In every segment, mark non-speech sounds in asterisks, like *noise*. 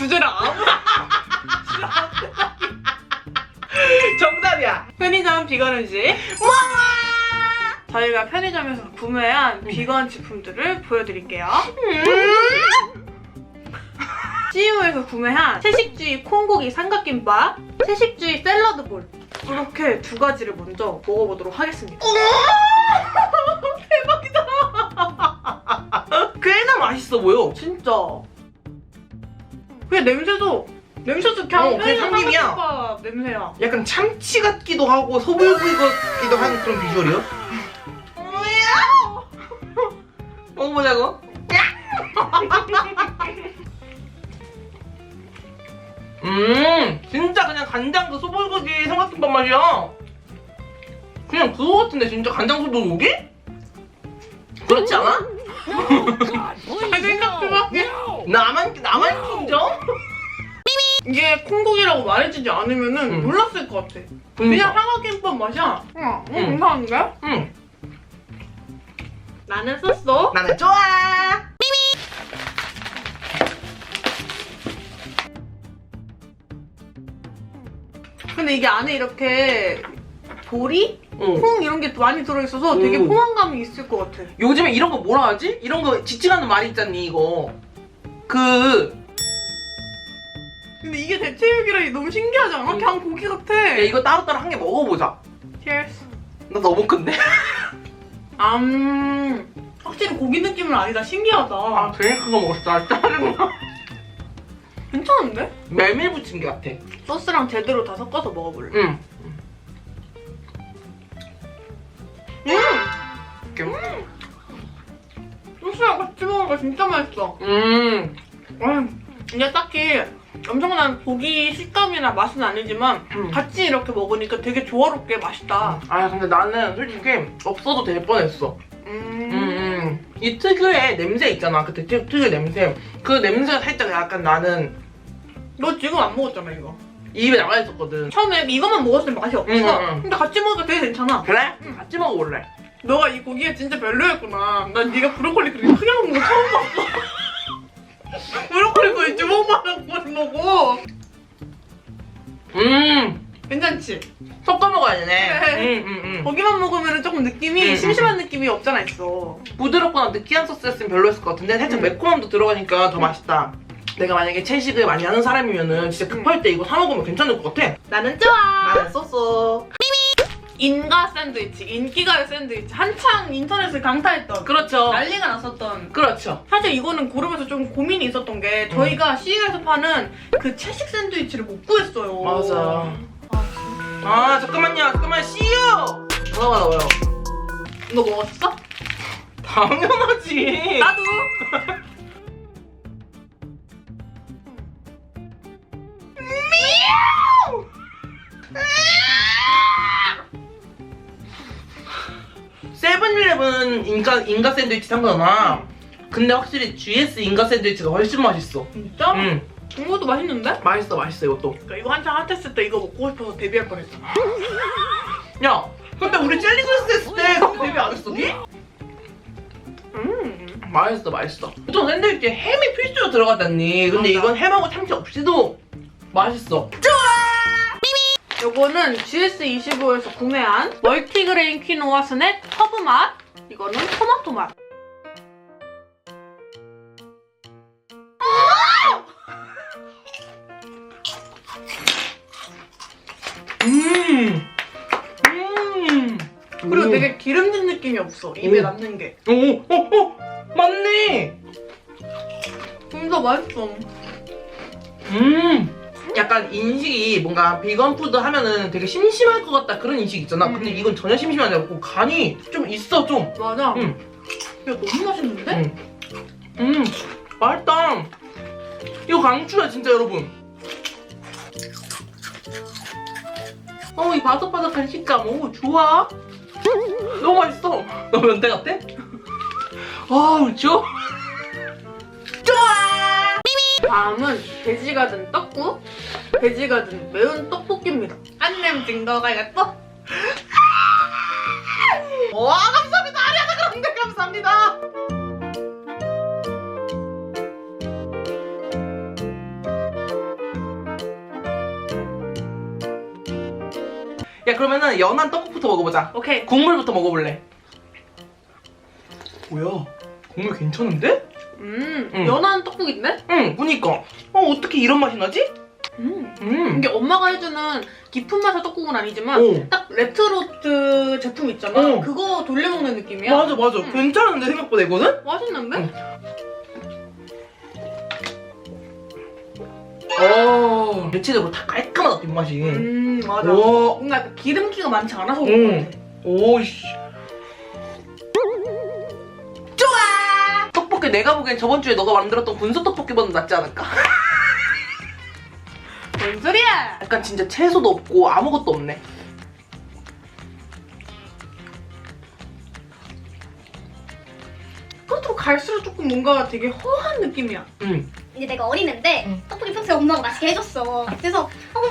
주제를 아무 *laughs* 정답이야. 편의점 비건 음식. 저희가 편의점에서 구매한 비건 제품들을 보여드릴게요. CU에서 구매한 채식주의 콩고기 삼각김밥 채식주의 샐러드볼. 이렇게 두 가지를 먼저 먹어보도록 하겠습니다. *laughs* 꽤나 맛있어 보여. 진짜 그냥 냄새도 냄새도 그냥 어, 삼김이야. 삼각김밥 냄새야 약간 참치 같기도 하고 소불구이 같기도 한 그런 비주얼이요. *laughs* 먹어보자고. *laughs* 음, 진짜 그냥 간장도 소불고기 삼각김밥 맛이야. 그냥 그거 같은데 진짜 간장 소불고기? 그렇지 않아? 잘 생각해볼게 나만 나만 인정? 이게 콩고기라고 말해주지 않으면은 응. 몰랐을 것 같아 그냥 그냥 삼각김밥 맛이야 응, 응, 응. 괜찮은데? 응. 나는 썼어 나는 좋아. 근데 이게 안에 이렇게 보리? 응. 콩 이런 게 많이 들어있어서 되게 음. 포만감이 있을 것 같아 요즘에 이런 거 뭐라 하지? 이런 거 지칭하는 말이 있잖니 이거. 그 근데 이게 대체육이라 너무 신기하지 않아? 응. 그냥 고기 같아 야, 이거 따로따로 한 개 먹어보자. Cheers 나 너무 큰데? 음 확실히 고기 느낌은 아니다 신기하다 아 되게 큰거 먹었어. 짜증나. 괜찮은데? 메밀 부침개 같아. 소스랑 제대로 다 섞어서 먹어볼래 응. 음! 이렇게. 소스랑 같이 먹으니까 진짜 맛있어 음. 음, 이게 딱히 엄청난 고기 식감이나 맛은 아니지만 음. 같이 이렇게 먹으니까 되게 조화롭게 맛있다. 아 근데 나는 솔직히 없어도 될 뻔했어. 음, 음. 음. 이 특유의 냄새 있잖아. 그 특, 특유의 냄새. 그 냄새가 살짝 약간 나는 너 지금 안 먹었잖아 이거. 입에 나가 있었거든. 처음에 이것만 먹었을 때 맛이 없어. 응, 응, 응. 근데 같이 먹으니까 되게 괜찮아. 그래? 응. 같이 먹어볼래. 너가 이 고기가 진짜 별로였구나. 난 네가 브로콜리 그렇게 크게 먹는 거 처음 괜찮지? 섞어 먹어야 되네. 네. 음, 음, 음. 고기만 먹으면 조금 느낌이 응, 심심한 느낌이 없잖아 있어. 부드럽거나 느끼한 소스였으면 별로였을 것 같은데 살짝 음. 매콤함도 들어가니까 더 맛있다. 내가 만약에 채식을 많이 하는 사람이면은 진짜 급할 때 이거 사 먹으면 괜찮을 것 같아. 나는 좋아. 나는 썼어. 인가 샌드위치, 인기가요 샌드위치 한창 인터넷을 강타했던 그렇죠. 난리가 났었던 그렇죠. 사실 이거는 고르면서 좀 고민이 있었던 게 저희가 CU에서 파는 그 채식 샌드위치를 못 구했어요 맞아. 아, 아 잠깐만요. 잠깐만 씨요. 전화 받아봐요. 너 먹었어? 당연하지. 나도 세븐일레븐 인가 인가 샌드위치 산 거잖아. 근데 확실히 GS 인가 샌드위치가 훨씬 맛있어. 진짜? 응. 이것도 맛있는데? 맛있어 맛있어 이것도. 그러니까 이거 한창 핫했을 때 이거 먹고 싶어서 데뷔할 뻔했잖아 *laughs* 야, 근데 우리 젤리 소스 했을 때 그렇게 데뷔 안 했어, 니? 음. 맛있어, 맛있어. 보통 샌드위치에 햄이 필수로 들어가잖니. 근데 맞아. 이건 햄하고 참치 없이도 맛있어. 요거는 GS25에서 구매한 멀티그레인 퀴노아 스낵 허브 맛 이거는 토마토 맛 음, 음. 그리고 오. 되게 기름진 느낌이 없어 입에 오. 남는 게 오, 오, 오, 맞네. 진짜 맛있어 음. 약간 인식이 뭔가 비건 푸드 하면은 되게 심심할 것 같다 그런 인식 있잖아. 음. 근데 이건 전혀 심심하지 않고 간이 좀 있어 좀. 맞아 음. 야 너무 맛있는데? 음. 음, 맛있다. 이거 강추야 진짜 여러분. 어, 이 바삭바삭한 식감, 오 좋아. 너무 맛있어. 너 면대 같아? *laughs* 아, 좋아. 좋아. 다음은 돼지가 든 떡국 돼지가 든 매운 떡볶이입니다 안 냄진 거가 예뻐? 와, 감사합니다. 아리아나 그런데 감사합니다. 그러면은 연한 떡국부터 먹어보자. 오케이. 국물부터 먹어볼래. 뭐야? 국물 괜찮은데? 음, 응. 연한 떡국인데? 응, 그니까. 어, 어떻게 이런 맛이 나지? 음. 음. 이게 엄마가 해주는 깊은 맛의 떡국은 아니지만 오. 딱 레트로트 제품 있잖아. 어. 그거 돌려먹는 느낌이야. 맞아, 맞아. 음. 괜찮은데, 생각보다 이거는? 맛있는데? 응. 어, 대체적으로 다 깔끔하다, 뒷맛이. 음, 맞아. 오, 뭔가 약간 기름기가 많지 않아서 그런 음. 것 같아. 오이씨. 좋아! 떡볶이 내가 보기엔 저번 주에 너가 만들었던 군소 떡볶이보다 낫지 않을까? *laughs* 뭔 소리야? 약간 진짜 채소도 없고 아무것도 없네. 끝으로 갈수록 조금 뭔가 되게 허한 느낌이야. 응. 이제 내가 어린애인데 응. 떡볶이 평소에 엄마가 맛있게 해줬어. 그래서 어,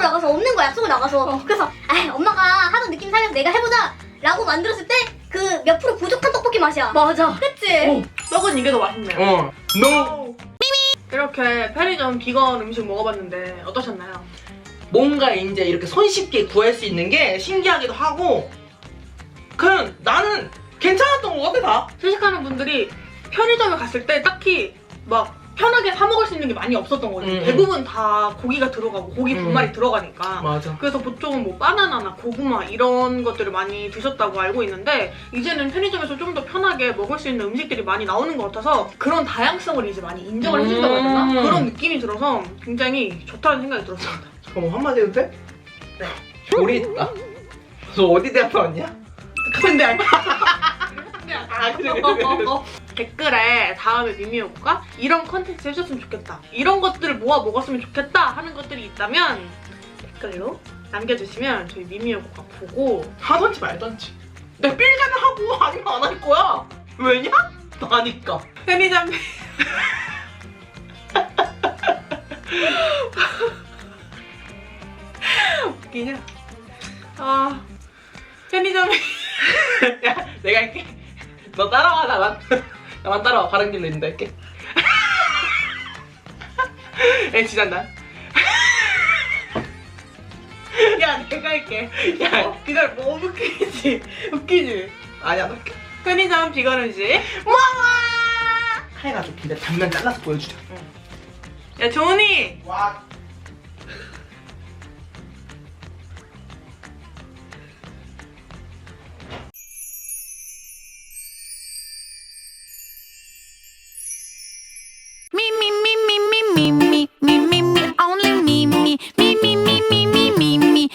보러 나가서 없는 거야 약속을 나가서. 그래서 아 엄마가 하던 느낌 살려서 내가 해보자. 라고 만들었을 때 그 몇 프로 부족한 떡볶이 맛이야. 맞아. 그치? 어. 떡은 이게 더 맛있네요. 어. 너 이렇게 편의점 비건 음식 먹어봤는데 어떠셨나요? 뭔가 이제 이렇게 손쉽게 구할 수 있는 게 신기하기도 하고 그냥 나는 괜찮았던 것 같아 다. 회식하는 분들이 편의점에 갔을 때 딱히 막 편하게 사 먹을 수 있는 게 많이 없었던 거지. 음, 대부분 다 고기가 들어가고 고기 두 음. 마리 들어가니까. 맞아. 그래서 보통은 뭐 바나나나 고구마 이런 것들을 많이 드셨다고 알고 있는데 이제는 편의점에서 좀 더 편하게 먹을 수 있는 음식들이 많이 나오는 것 같아서 그런 다양성을 이제 많이 인정을 해준다고 해야 되나? 음. 그런 느낌이 들어서 굉장히 좋다는 생각이 들었습니다. 잠깐만 한마디 해도 돼? 네. 우리 있다. 너 어디 대학 나왔냐? 근데 *laughs* 아, 그래, 그래, 그래. 댓글에 다음에 미미오가 이런 컨텐츠 해줬으면 좋겠다 이런 것들을 모아 먹었으면 좋겠다 하는 것들이 있다면 댓글로 남겨주시면 저희 미미오가 보고 하던지 말던지. 내가 삘가는 하고 아니면 안 할 거야. 왜냐? 나니까. 편의점 웃기냐? 아 편의점에 *laughs* 야, 내가 할게. 너 따라와, 나만. 나만 따라와. 바른 길로 인도 할게. *laughs* 에, 지난다. 야 내가 할게 야, 어, 기다려 뭐 웃기지 웃기지 아니야, 너 할게. 편의점 비건 음식 칼 가지고 근데 단면 잘라서 보여주자. 야 조은이 와.